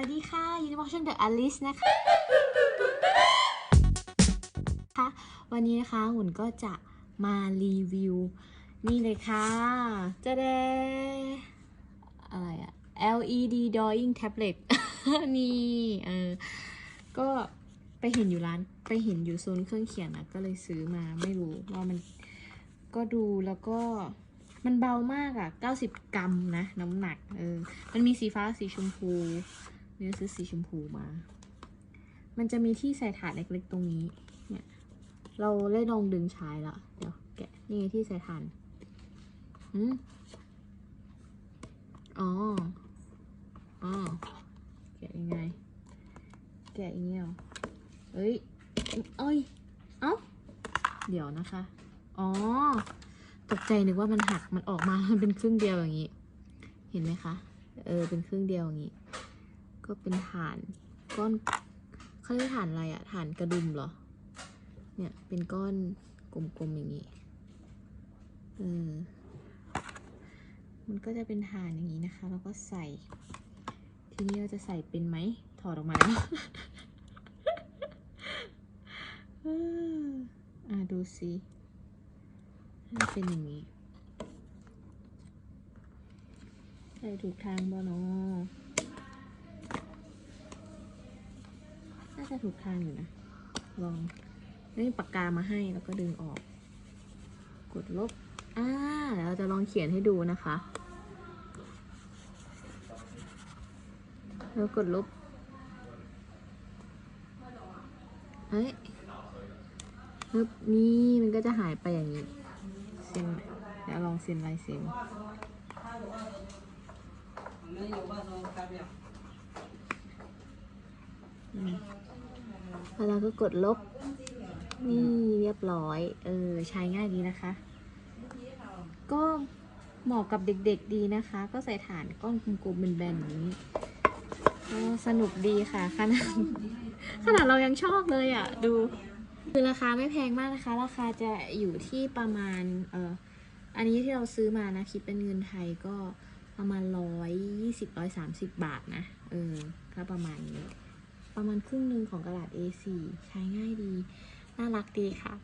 วัสดีค่ะยินดีต้อนรับช่อง The Alice นะคะคะวันนี้นะคะหุ่นก็จะมารีวิว นี่เลยค่ะจะได้อะไรอะ LED drawing tablet นี่เออก็ไปเห็นอยู่ร้านไปเห็นอยู่โซนเครื่องเขียนนะก็เลยซื้อมาไม่รู้ว่ามันก็ดูแล้วก็มันเบามากอะ่ะ 90 กรัมนะ น้ำหนัก เออ มันมีสีฟ้าสีชมพู เนี่ยซื้อสีชมพูมา มันจะมีที่ใส่ถาดเล็กๆตรงนี้ เนี่ย เราได้ลองดึงใชายละ เดี๋ยวแกะ นี่ไงที่ใส่ถานอืมอ๋อ อ๋อ แกะยังไง แกะอย่างเงี้ยเหรอเอ้ย เอ้ย เอ้า เดี๋ยวนะคะ อ๋อ ตกใจนึกว่ามันหัก มันออกมา มันเป็นครึ่งเดียวอย่างนี้ เห็นไหมคะ เออ เป็นครึ่งเดียวอย่างนี้ ก็เป็นฐานก้อนเขาเรียกฐานอะไรอะฐานกระดุมเหรอ เนี่ยเป็นก้อนกลมๆอย่างนี้เออมันก็จะเป็นฐานอย่างนี้นะคะ แล้วก็ใส่ ทีนี้เราจะใส่เป็นไหม ถอดออกมาแล้วเอออะดูสิมันเป็นอย่างนี้ ใส่ถูกทางบ่เนาะ น่า จะถูกทางอยู่นะ ลอง นี่ปากกามาให้แล้วก็ดึงออก กดลบ อ่าเดี๋ยวเราจะลองเขียนให้ดูนะคะ แล้วกดลบ เฮ้ยฮึบนี่มันก็จะหายไปอย่างนี้ เซ็นเดี๋ยวลองเซ็นลายเซ็นอืม แล้วเราก็กดลบ นี่เรียบร้อย เออ ใช้ง่ายดีนะคะ ก็เหมาะกับเด็กๆดีนะคะ ก็ใส่ฐานก้อนกลมๆแบนๆอย่างนี้ก็สนุกดีค่ะ ขนาดขนาดเรายังชอบเลยอะ ดู คือราคาไม่แพงมากนะคะ ราคาจะอยู่ที่ประมาณ เอออันนี้ที่เราซื้อมานะ คิดเป็นเงินไทยก็ประมาณร้อยยี่สิบร้อยสามสิบบาทนะ เออก็ประมาณนี้ ประมาณครึ่งหนึ่งของกระดาษ A4 ใช้ง่ายดี น่ารักดีค่ะ